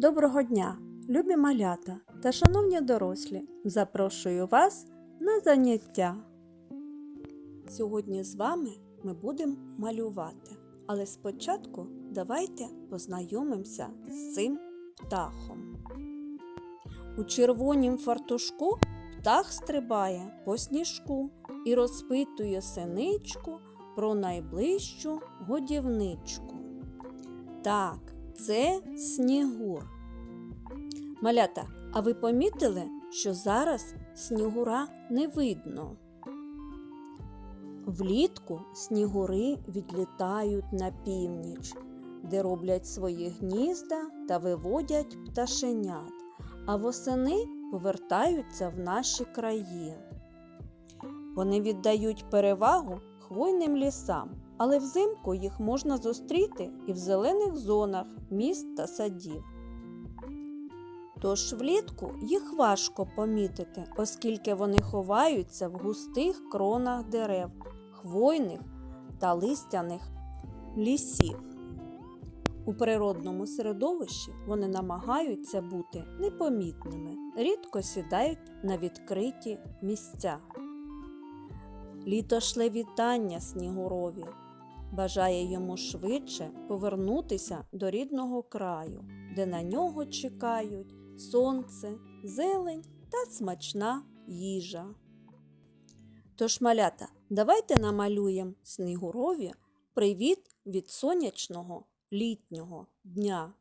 Доброго дня, любі малята та шановні дорослі! Запрошую вас на заняття. Сьогодні з вами ми будемо малювати, але спочатку давайте познайомимося з цим птахом. У червонім фартушку птах стрибає по сніжку і розпитує синичку про найближчу годівничку. Так, це снігур. Малята, а ви помітили, що зараз снігура не видно? Влітку снігури відлітають на північ, де роблять свої гнізда та виводять пташенят, а восени повертаються в наші краї. Вони віддають перевагу хвойним лісам, але взимку їх можна зустріти і в зелених зонах міст та садів. Тож влітку їх важко помітити, оскільки вони ховаються в густих кронах дерев, хвойних та листяних лісів. У природному середовищі вони намагаються бути непомітними, рідко сідають на відкриті місця. Літо шле вітання снігурові, бажає йому швидше повернутися до рідного краю, де на нього чекають сонце, зелень та смачна їжа. Тож, малята, давайте намалюємо снігурові привіт від сонячного літнього дня.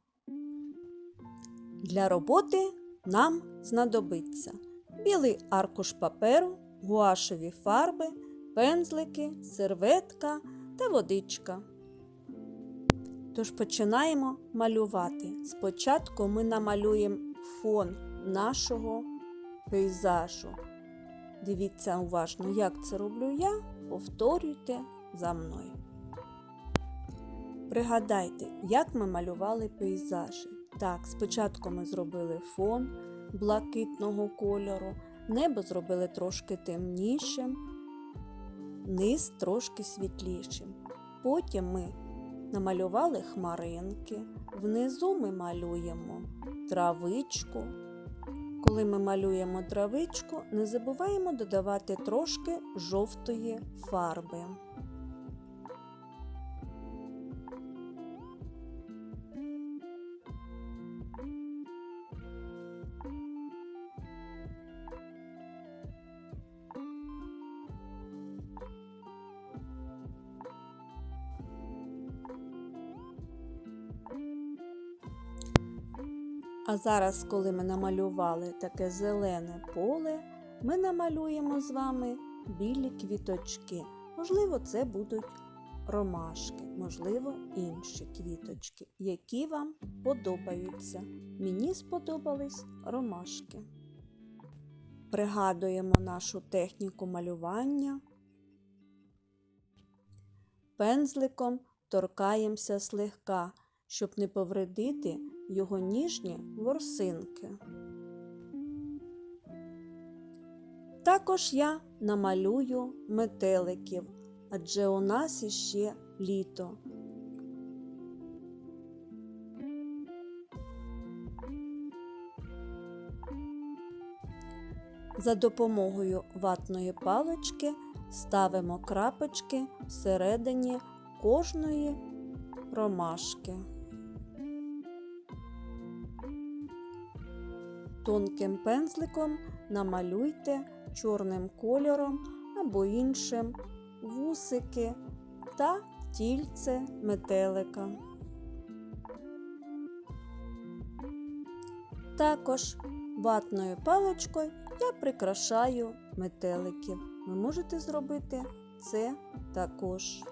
Для роботи нам знадобиться білий аркуш паперу, гуашеві фарби, пензлики, серветка та водичка. Тож починаємо малювати. Спочатку ми намалюємо фон нашого пейзажу. Дивіться уважно, як це роблю я, повторюйте за мною. Пригадайте, як ми малювали пейзажі. Так, спочатку ми зробили фон блакитного кольору, небо зробили трошки темнішим, низ трошки світлішим. Потім ми намалювали хмаринки, внизу ми малюємо травичку. Коли ми малюємо травичку, не забуваємо додавати трошки жовтої фарби. А зараз, коли ми намалювали таке зелене поле, ми намалюємо з вами білі квіточки. Можливо, це будуть ромашки, можливо, інші квіточки, які вам подобаються. Мені сподобались ромашки. Пригадуємо нашу техніку малювання. Пензликом торкаємося слегка, щоб не повредити його ніжні ворсинки. Також я намалюю метеликів, адже у нас іще літо. За допомогою ватної палички ставимо крапочки всередині кожної ромашки. Тонким пензликом намалюйте чорним кольором або іншим вусики та тільце метелика. Також ватною паличкою я прикрашаю метеликів. Ви можете зробити це також.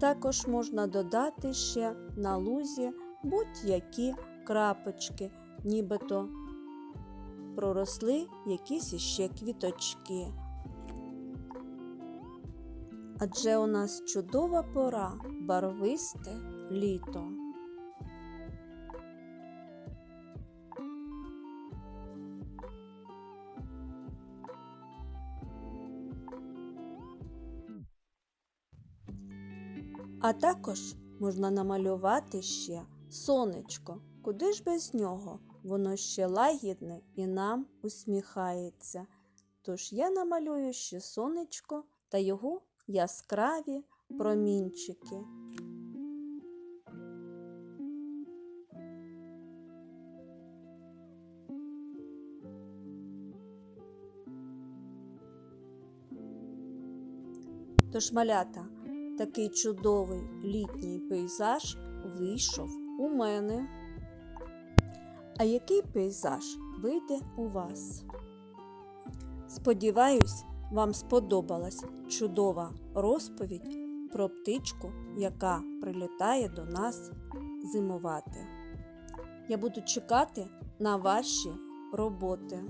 Також можна додати ще на лузі будь-які крапочки, нібито проросли якісь іще квіточки. Адже у нас чудова пора, барвисте літо. А також можна намалювати ще сонечко. Куди ж без нього? Воно ще лагідне і нам усміхається. Тож я намалюю ще сонечко та його яскраві промінчики. Тож, малята, такий чудовий літній пейзаж вийшов у мене. А який пейзаж вийде у вас? Сподіваюсь, вам сподобалась чудова розповідь про птичку, яка прилітає до нас зимувати. Я буду чекати на ваші роботи.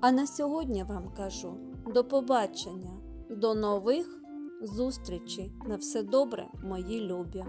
А на сьогодні вам кажу до побачення, до нових зустрічей. На все добре, мої любі!